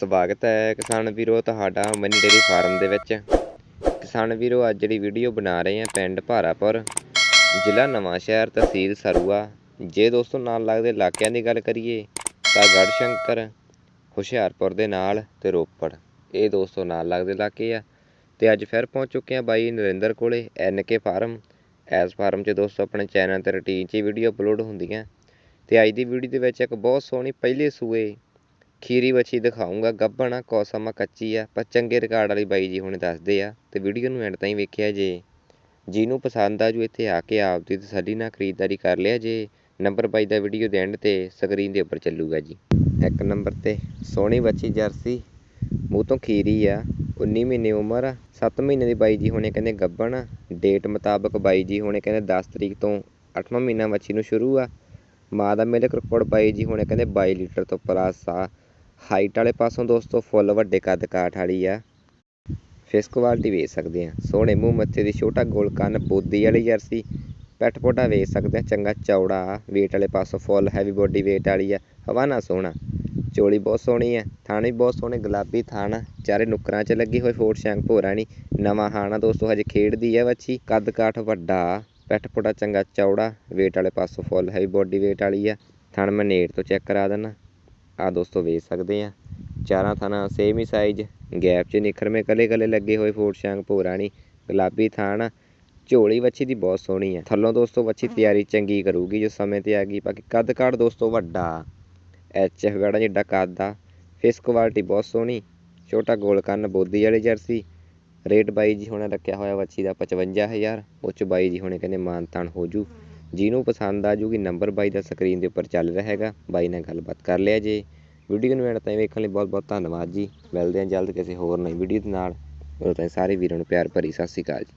ਸਵਾਗਤ ਹੈ ਕਿਸਾਨ ਵੀਰੋ ਤੁਹਾਡਾ ਮਨੀ ਡੇਰੀ ਫਾਰਮ ਦੇ ਵਿੱਚ। ਕਿਸਾਨ ਵੀਰੋ, ਅੱਜ ਜਿਹੜੀ ਵੀਡੀਓ ਬਣਾ ਰਹੇ ਹਾਂ ਪਿੰਡ ਭਾਰਾਪੁਰ, ਜ਼ਿਲ੍ਹਾ ਨਵਾਂ ਸ਼ਹਿਰ ਤਹਿਸੀਲ ਸਰੂਆ। ਜੇ ਦੋਸਤੋ ਨਾਲ ਲੱਗਦੇ ਇਲਾਕਿਆਂ ਦੀ ਗੱਲ ਕਰੀਏ ਤਾਂ ਗੜਸ਼ੰਕਰ ਹੁਸ਼ਿਆਰਪੁਰ ਦੇ ਨਾਲ ਤੇ ਰੋਪੜ। ਇਹ ਦੋਸਤੋ ਨਾਲ ਲੱਗਦੇ ਇਲਾਕੇ ਆ। ਤੇ ਅੱਜ ਫਿਰ ਪਹੁੰਚ ਚੁੱਕੇ ਆ ਬਾਈ ਨਰਿੰਦਰ ਕੋਲੇ ਐਨਕੇ ਫਾਰਮ। ਐਸ ਫਾਰਮ 'ਚ ਦੋਸਤੋ ਆਪਣੇ ਚੈਨਲ ਤੇ ਰੂਟੀਨ 'ਚ ਵੀਡੀਓ ਅਪਲੋਡ ਹੁੰਦੀਆਂ। ਤੇ ਅੱਜ ਦੀ ਵੀਡੀਓ ਦੇ ਵਿੱਚ ਇੱਕ ਬਹੁਤ ਸੋਹਣੀ ਪਹਿਲੇ ਸੂਏ ਖੀਰੀ ਵੱਛੀ ਦਿਖਾਊਂਗਾ ਗੱਭਣ ਆ, ਕੌਸਮ ਆ, ਕੱਚੀ ਆ, ਪਰ ਚੰਗੇ ਰਿਕਾਰਡ ਵਾਲੀ ਬਾਈ ਜੀ ਹੁਣੇ ਦੱਸਦੇ ਆ ਤੇ ਵੀਡੀਓ ਨੂੰ ਐਂਡ ਤਾਈਂ ਵੇਖਿਆ ਜੇ। ਜਿਹਨੂੰ ਪਸੰਦ ਆ ਜੂ ਇੱਥੇ ਆ ਕੇ ਆਪਦੀ ਤਸੱਲੀ ਨਾਲ ਖਰੀਦਦਾਰੀ ਕਰ ਲਿਆ ਜੇ। ਨੰਬਰ ਬਾਈ ਦਾ ਵੀਡੀਓ ਦੇ ਐਂਡ ਤੇ ਸਕਰੀਨ ਦੇ ਉੱਪਰ ਚੱਲੂਗਾ ਜੀ। ਇੱਕ ਨੰਬਰ ਤੇ, ਸੋਹਣੀ ਬੱਚੀ ਜਰਸੀ, ਮੂੰਹ ਤੋਂ ਖੀਰੀ ਆ 19 ਮਹੀਨੇ ਉਮਰ ਆ 7 ਮਹੀਨੇ ਦੀ ਬਾਈ ਜੀ ਹੁਣੇ ਕਹਿੰਦੇ ਗੱਭਣ ਆ, ਡੇਟ ਮੁਤਾਬਕ ਬਾਈ ਜੀ ਹੁਣੇ ਕਹਿੰਦੇ 10 ਤਰੀਕ ਤੋਂ 8ਵਾਂ ਮਹੀਨਾ ਬੱਚੀ ਨੂੰ ਸ਼ੁਰੂ ਆ। ਮਾਂ ਦਾ ਮਿਲਕ ਰਿਕਾਰਡ ਬਾਈ ਜੀ ਹੁਣੇ ਕਹਿੰਦੇ 22 ਲੀਟਰ ਤੋਂ ਪਲੱਸ ਆ। ਹਾਈਟ ਵਾਲੇ ਪਾਸੋਂ ਦੋਸਤੋ ਫੁੱਲ ਵੱਡੇ ਕੱਦ ਕਾਠ ਵਾਲੀ ਆ। ਫੇਸ ਕੁਆਲਿਟੀ ਵੇਚ ਸਕਦੇ ਆ। ਸੋਹਣੇ ਮੂੰਹ ਮੱਥੇ ਦੀ ਛੋਟਾ ਗੋਲ ਕੰਨ, ਬੋਦੀ ਵਾਲੀ ਜਰਸੀ ਪੈਟ ਪੋਟਾ ਵੇਚ ਸਕਦੇ ਆ। ਚੰਗਾ ਚੌੜਾ ਵੇਟ ਵਾਲੇ ਪਾਸੋਂ ਫੁੱਲ ਹੈਵੀ ਬੋਡੀ ਵੇਟ ਵਾਲੀ ਆ। ਹਵਾਨਾ ਸੋਹਣਾ। ਚੋਲੀ ਬਹੁਤ ਸੋਹਣੀ ਹੈ ਥਣ ਵੀ ਬਹੁਤ ਸੋਹਣੇ, ਗੁਲਾਬੀ ਥਣ। ਚਾਰੇ ਨੁੱਕਰਾਂ 'ਚ ਲੱਗੀ ਹੋਈ ਫੋਟ ਸ਼ੈਂਕ ਭੋਰਾ ਨੀ ਨਵਾਂ ਹਾਣਾ ਦੋਸਤੋ ਹਜੇ ਖੇਡਦੀ ਆ ਵੱਛੀ। ਕੱਦ ਕਾਠ ਵੱਡਾ ਪੈਟ ਪੋਟਾ ਚੰਗਾ ਚੌੜਾ ਵੇਟ ਵਾਲੇ ਪਾਸੋਂ ਫੁੱਲ ਹੈਵੀ ਬੋਡੀ ਵੇਟ ਵਾਲੀ ਆ। ਥਣ ਮੈਂ ਨੇੜ ਤੋਂ ਚੈੱਕ ਕਰਾ ਦਿੰਦਾ। ਆ ਦੋਸਤੋ ਵੇਚ ਸਕਦੇ ਆ। ਚਾਰਾਂ ਥਾਣਾ ਸੇਮ ਹੀ ਸਾਈਜ਼ ਗੈਪ 'ਚ ਨਿਖਰਵੇਂ ਕਲੇ ਕਲੇ ਲੱਗੇ ਹੋਏ ਫੋਟ ਸ਼ੈਂਕ ਭੋਰਾ ਨੀ ਗੁਲਾਬੀ ਥਣ ਝੋਲੀ ਵੱਛੀ ਦੀ ਬਹੁਤ ਸੋਹਣੀ ਆ। ਥੱਲੋਂ ਦੋਸਤੋ ਵੱਛੀ ਤਿਆਰੀ ਚੰਗੀ ਕਰੂਗੀ ਜੋ ਸਮੇਂ ਤੇ ਆ ਗਈ ਬਾਕੀ ਕੱਦ ਕਾਠ ਦੋਸਤੋ ਵੱਡਾ। ਐਚ ਐਫ ਗੜਾ ਜਿੱਡਾ ਕੱਦ ਆ। ਫੇਸ ਕੁਆਲਿਟੀ ਬਹੁਤ ਸੋਹਣੀ ਛੋਟਾ ਗੋਲ ਕੰਨ ਬੋਦੀ ਵਾਲੀ ਜਰਸੀ। ਰੇਟ ਬਾਈ ਜੀ ਹੁਣੇ ਰੱਖਿਆ ਹੋਇਆ ਵੱਛੀ ਦਾ 55000 ਉਹ 'ਚ ਬਾਈ ਜੀ ਹੁਣੇ ਕਹਿੰਦੇ ਮਾਨ ਤਾਨ ਹੋ ਜੂ। ਜਿਹਨੂੰ ਪਸੰਦ ਆ ਜੂਗੀ ਨੰਬਰ ਬਾਈ ਦਾ ਸਕਰੀਨ ਦੇ ਉੱਪਰ ਚੱਲ ਰਿਹਾ ਹੈਗਾ। ਬਾਈ ਨਾਲ ਗੱਲਬਾਤ ਕਰ ਲਿਆ ਜੇ। ਵੀਡੀਓ ਨੂੰ ਐਂਡ ਤਾਈਂ ਵੇਖਣ ਲਈ ਬਹੁਤ ਬਹੁਤ ਧੰਨਵਾਦ ਜੀ। ਮਿਲਦੇ ਹਾਂ ਜਲਦ ਕਿਸੇ ਹੋਰ ਨਵੀਂ ਵੀਡੀਓ ਦੇ ਨਾਲ। ਉਦੋਂ ਤਾਈਂ ਸਾਰੇ ਵੀਰਾਂ ਨੂੰ ਪਿਆਰ ਭਰੀ ਸਤਿ ਸ਼੍ਰੀ ਅਕਾਲ ਜੀ।